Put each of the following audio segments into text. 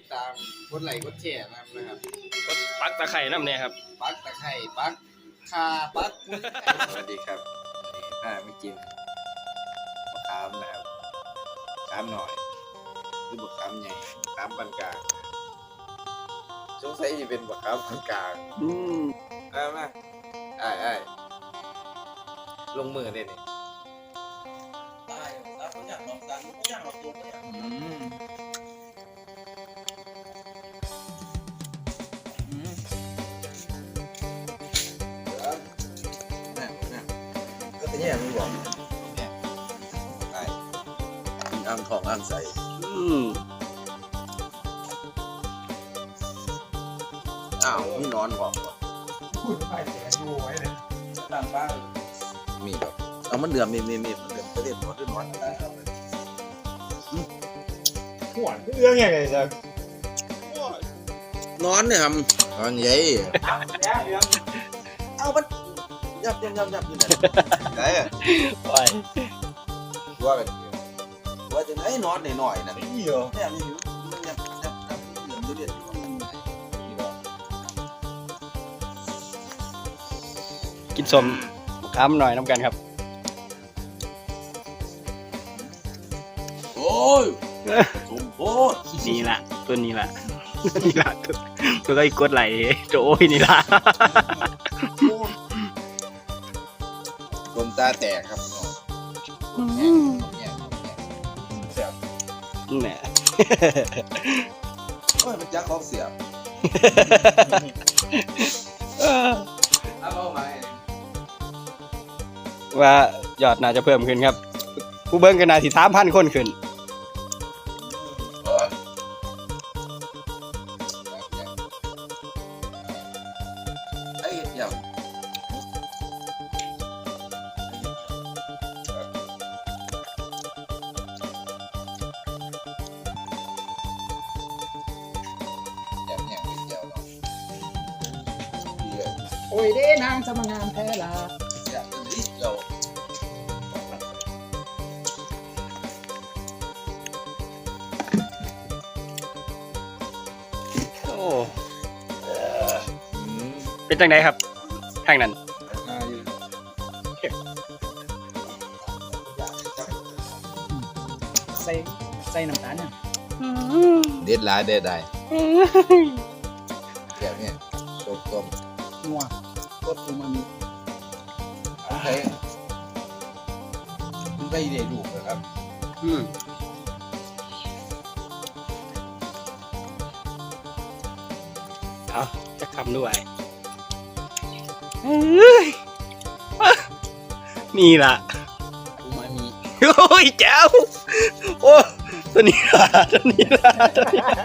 ดตามกดไลค์กดแชร์นะครับนะครับก็ปักตะไคร่น้ำเนี่ยครับ ปักตะไคร่ปักคาปักสวัสดีครับวันนี้ถ้าไม่กินมะขามนะครับมะขามหน่อยหรือมะขามใหญ่มะขามปานกลางสงสัยจะเป็นมะขามปานกลางอืมเอามาไอ้ไอ้ายลงมือเด่นี่ก็เป็นอย่าง นี้บอกไอ้อ่างทองอ่างใสอืมอ้าวมีนอนบอกบ่พูดไปแต่ดูไว้เลยหลังบ้านมีแบบเอามันเดือมมีมีมีมันเดือมประเด็นหมดด้วยนอนหัวเรื่องยังไงจ๊ะนอนเนี่ยครับนอนใหญ่แล้วเรื่องเอามัน ยับยับยับยับอยู่นั่นไหนอะโอ้ยว่ากันว่าจะไหนนอนหน่อยๆนั่นนี่เหรอเนี่ยมีอยู่มันยับยับยับเหลือมอยู่เรื่อยๆกินสมค้ำหน่อยน้ำกันครับ โอ้ยสมโพธนี่ละตัวนี้ละนี่ละตัวตัวก็อีกกดไหลโจโอ้ยนี่ละ ลมตาแตกครับองเนี่ยเนี่ยเสียบแหมโอ้ยมันยักของเสียบเออเอาเอามาว่ายอดน่าจะเพิ่มขึ้นครับ ผู้เบิ้งกันนาสิสามพันคนขึ้นไอ้เหี้ยแโอ้ยเด้นางสมงามแท้ละเสียบตัวนี้เดียวโอ้เป็นจังไดครับ ทางนั้นอ่าอยู่ใส่ใส่น้ำตาลเนี่ยเด็ดหลายเด็ดได้แบบเนี่ยต้มต้ม นัวกดอูมามิผมใช้ผมใช้เด็ดลูกนะครับ อืมเอาจะคำด้วยเอ้ยนี่ล่ะอูมามิโอ้ยแจ๋วโอ้ตัวนี้ล่ะตัวนี้ล่ะตัวนี้ล่ะ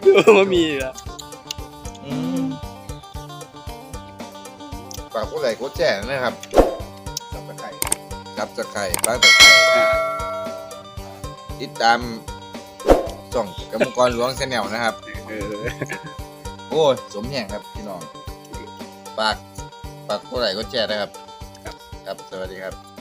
โอ้มามีล่ะ ฝากผู้ใหญ่กดแชร์นะครับสับตะไคร้กับตะไคร่บ้างตะไคร่อ่าติดตามช่องกรรมกรหลวงแนลนะครับ เออโอ้ยสมแห่งครับพี่น้องฝากฝากผู้ใหญ่กดแชร์นะครับ ครับ สวัสดีครับ